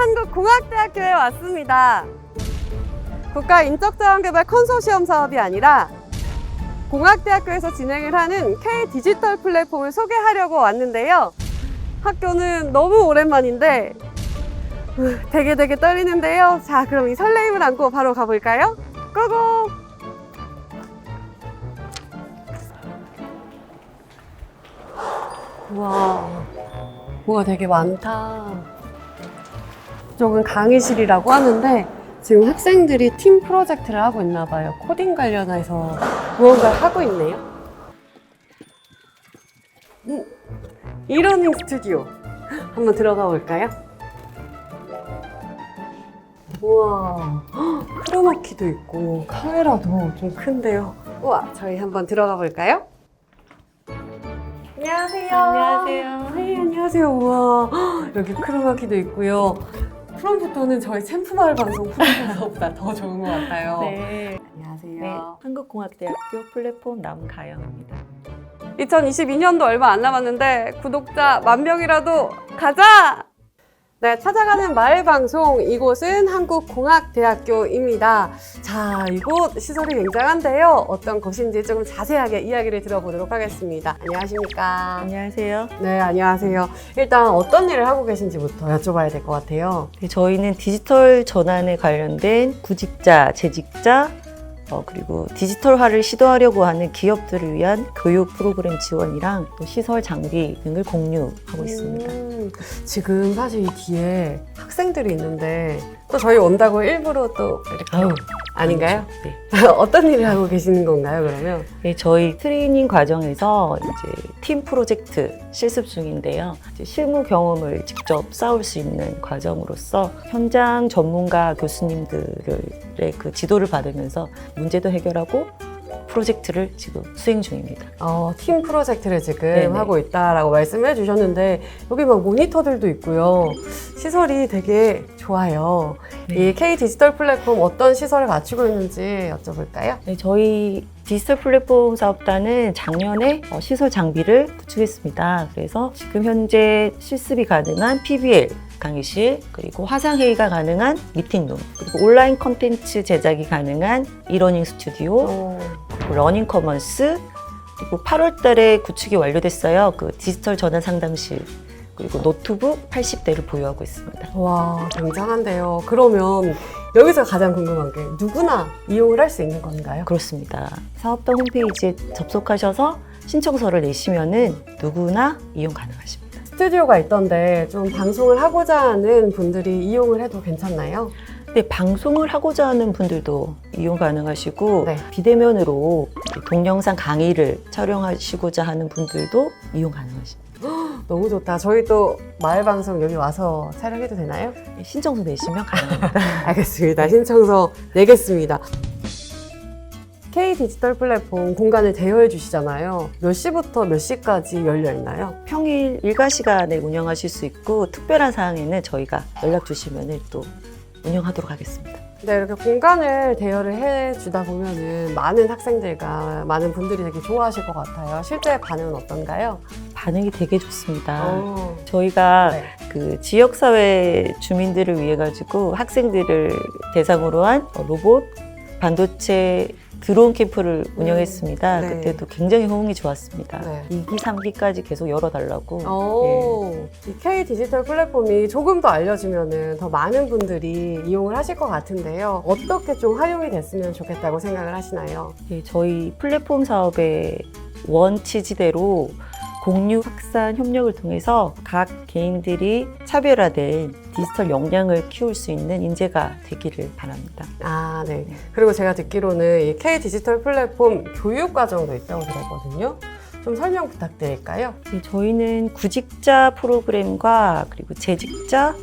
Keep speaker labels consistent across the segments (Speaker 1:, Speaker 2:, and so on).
Speaker 1: 한국공학대학교에 왔습니다. 국가인적자원개발 컨소시엄 사업이 아니라 공학대학교에서 진행을 하는 K 디지털 플랫폼을 소개하려고 왔는데요. 학교는 너무 오랜만인데 으, 되게 되게 떨리는데요. 자, 그럼 이 설레임을 안고 바로 가볼까요? 고고! 와, 뭐가 되게 많다. 이쪽은 강의실이라고 하는데 지금 학생들이 팀 프로젝트를 하고 있나 봐요. 코딩 관련해서 무언가를 하고 있네요. 음, 이러닝 스튜디오 한번 들어가 볼까요? 우와, 헉, 크로마키도 있고 카메라도 좀 큰데요. 우와, 저희 한번 들어가 볼까요? 안녕하세요.
Speaker 2: 안녕하세요.
Speaker 1: 네, 안녕하세요. 우와, 헉, 여기 크로마키도 있고요. 프롬프터는 저희 챔프 마을 방송 프롬프터보다 더 좋은 것 같아요.
Speaker 2: 네.
Speaker 1: 안녕하세요.
Speaker 2: 네. 한국공학대학교 플랫폼 남가영입니다.
Speaker 1: 2022년도 얼마 안 남았는데 구독자 만 명이라도 가자! 네, 찾아가는 마을 방송 이곳은 한국공학대학교입니다. 자, 이곳 시설이 굉장한데요. 어떤 곳인지 조금 자세하게 이야기를 들어보도록 하겠습니다. 안녕하십니까?
Speaker 2: 안녕하세요.
Speaker 1: 네, 안녕하세요. 일단 어떤 일을 하고 계신지부터 여쭤봐야 될 것 같아요.
Speaker 2: 네, 저희는 디지털 전환에 관련된 구직자, 재직자, 어, 그리고 디지털화를 시도하려고 하는 기업들을 위한 교육 프로그램 지원이랑 또 시설 장비 등을 공유하고 있습니다.
Speaker 1: 음, 지금 사실 이 뒤에 학생들이 있는데 또 저희 온다고 일부러 또 이렇게
Speaker 2: 아유,
Speaker 1: 아닌가요?
Speaker 2: 네.
Speaker 1: 어떤 일을 하고 계시는 건가요, 그러면?
Speaker 2: 네, 저희 트레이닝 과정에서 이제 팀 프로젝트 실습 중인데요. 이제 실무 경험을 직접 쌓을 수 있는 과정으로서 현장 전문가 교수님들의 그 지도를 받으면서 문제도 해결하고 프로젝트를 지금 수행 중입니다.
Speaker 1: 어, 팀 프로젝트를 지금
Speaker 2: 네네.
Speaker 1: 하고 있다라고 말씀해 주셨는데 여기 막 모니터들도 있고요. 시설이 되게 좋아요.
Speaker 2: 네.
Speaker 1: 이 K 디지털 플랫폼 어떤 시설을 갖추고 있는지 여쭤볼까요?
Speaker 2: 네, 저희 디지털 플랫폼 사업단은 작년에 어, 시설 장비를 구축했습니다. 그래서 지금 현재 실습이 가능한 PBL 강의실, 그리고 화상회의가 가능한 미팅룸, 그리고 온라인 컨텐츠 제작이 가능한 이러닝 스튜디오,
Speaker 1: 어,
Speaker 2: 그리고 러닝 커먼스, 그리고 8월 달에 구축이 완료됐어요. 그 디지털 전환 상담실, 그리고 노트북 80대를 보유하고 있습니다.
Speaker 1: 와, 굉장한데요. 그러면 여기서 가장 궁금한 게 누구나 이용을 할 수 있는 건가요?
Speaker 2: 그렇습니다. 사업단 홈페이지에 접속하셔서 신청서를 내시면은 누구나 이용 가능하십니다.
Speaker 1: 스튜디오가 있던데 좀 방송을 하고자 하는 분들이 이용을 해도 괜찮나요?
Speaker 2: 근데 방송을 하고자 하는 분들도 이용 가능하시고
Speaker 1: 네.
Speaker 2: 비대면으로 동영상 강의를 촬영하시고자 하는 분들도 이용 가능하십니다.
Speaker 1: 너무 좋다. 저희 또 마을 방송 여기 와서 촬영해도 되나요?
Speaker 2: 신청서 내시면 가능합니다.
Speaker 1: 알겠습니다. 신청서 내겠습니다. K 디지털 플랫폼 공간을 대여해 주시잖아요. 몇 시부터 몇 시까지 열려 있나요?
Speaker 2: 평일 일과 시간에 운영하실 수 있고 특별한 사항에는 저희가 연락 주시면 또 운영하도록 하겠습니다.
Speaker 1: 네, 이렇게 공간을 대여를 해 주다 보면은 많은 학생들과 많은 분들이 되게 좋아하실 것 같아요. 실제 반응은 어떤가요?
Speaker 2: 반응이 되게 좋습니다.
Speaker 1: 어,
Speaker 2: 저희가
Speaker 1: 네.
Speaker 2: 그 지역사회 주민들을 위해 가지고 학생들을 대상으로 한 로봇 반도체 드론 캠프를 운영했습니다.
Speaker 1: 네.
Speaker 2: 그때도 굉장히 호응이 좋았습니다.
Speaker 1: 네.
Speaker 2: 2기, 3기까지 계속 열어달라고.
Speaker 1: 오, 이 K 디지털 플랫폼이 조금 더 알려지면은 더 많은 분들이 이용을 하실 것 같은데요. 어떻게 좀 활용이 됐으면 좋겠다고 생각을 하시나요?
Speaker 2: 예, 저희 플랫폼 사업의 원 취지대로 공유 확산 협력을 통해서 각 개인들이 차별화된 디지털 역량을 키울 수 있는 인재가 되기를 바랍니다.
Speaker 1: 아, 네. 그리고 제가 듣기로는 이 K 디지털 플랫폼 교육 과정도 있다고 들었거든요. 좀 설명 부탁드릴까요?
Speaker 2: 네, 저희는 구직자 프로그램과 그리고 재직자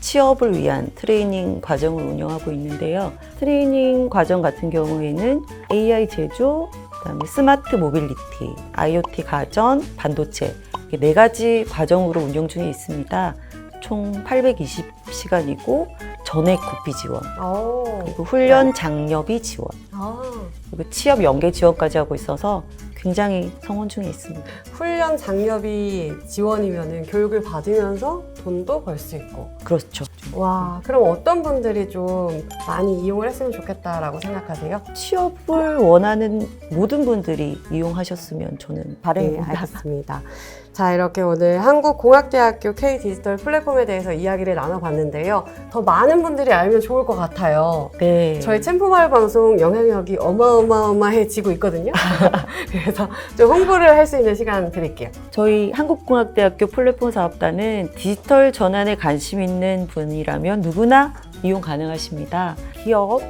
Speaker 2: 취업을 위한 트레이닝 과정을 운영하고 있는데요. 트레이닝 과정 같은 경우에는 AI 제조, 그다음에 스마트 모빌리티, IoT 가전, 반도체 네 가지 과정으로 운영 중에 있습니다. 총 820시간이고 전액 구비 지원,
Speaker 1: 오.
Speaker 2: 그리고 훈련 장려비 지원,
Speaker 1: 아,
Speaker 2: 그리고 취업 연계 지원까지 하고 있어서 굉장히 성원 중에 있습니다.
Speaker 1: 훈련 장려비 지원이면은 교육을 받으면서 돈도 벌 수 있고.
Speaker 2: 그렇죠.
Speaker 1: 와, 그럼 어떤 분들이 좀 많이 이용을 했으면 좋겠다라고 생각하세요?
Speaker 2: 취업을 원하는 모든 분들이 이용하셨으면 저는
Speaker 1: 네,
Speaker 2: 바람입니다.
Speaker 1: 알겠습니다. 자, 이렇게 오늘 한국공학대학교 K 디지털 플랫폼에 대해서 이야기를 나눠봤는데요. 더 많은 분들이 알면 좋을 것 같아요.
Speaker 2: 네.
Speaker 1: 저희 챔프마을 방송 영향력이 어마어마어마해지고 있거든요. 그래서 좀 홍보를 할 수 있는 시간 드릴게요.
Speaker 2: 저희 한국공학대학교 플랫폼 사업단은 디지털 전환에 관심 있는 분이라면 누구나 이용 가능하십니다. 기업,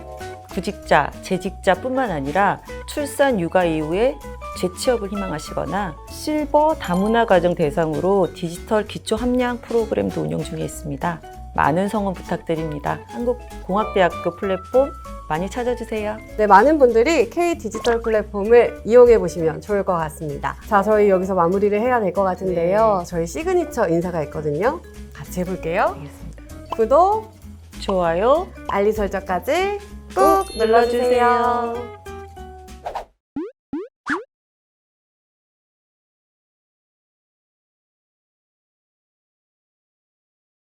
Speaker 2: 구직자, 재직자뿐만 아니라 출산, 육아 이후에 재취업을 희망하시거나 실버 다문화 가정 대상으로 디지털 기초 함량 프로그램도 운영 중에 있습니다. 많은 성원 부탁드립니다. 한국공학대학교 플랫폼 많이 찾아주세요.
Speaker 1: 네, 많은 분들이 K 디지털 플랫폼을 이용해 보시면 좋을 것 같습니다. 자, 저희 여기서 마무리를 해야 될 것 같은데요. 저희 시그니처 인사가 있거든요. 같이 해볼게요.
Speaker 2: 알겠습니다.
Speaker 1: 구독,
Speaker 2: 좋아요.
Speaker 1: 알림 설정까지
Speaker 2: 꼭꼭
Speaker 1: 눌러주세요.
Speaker 2: 눌러주세요.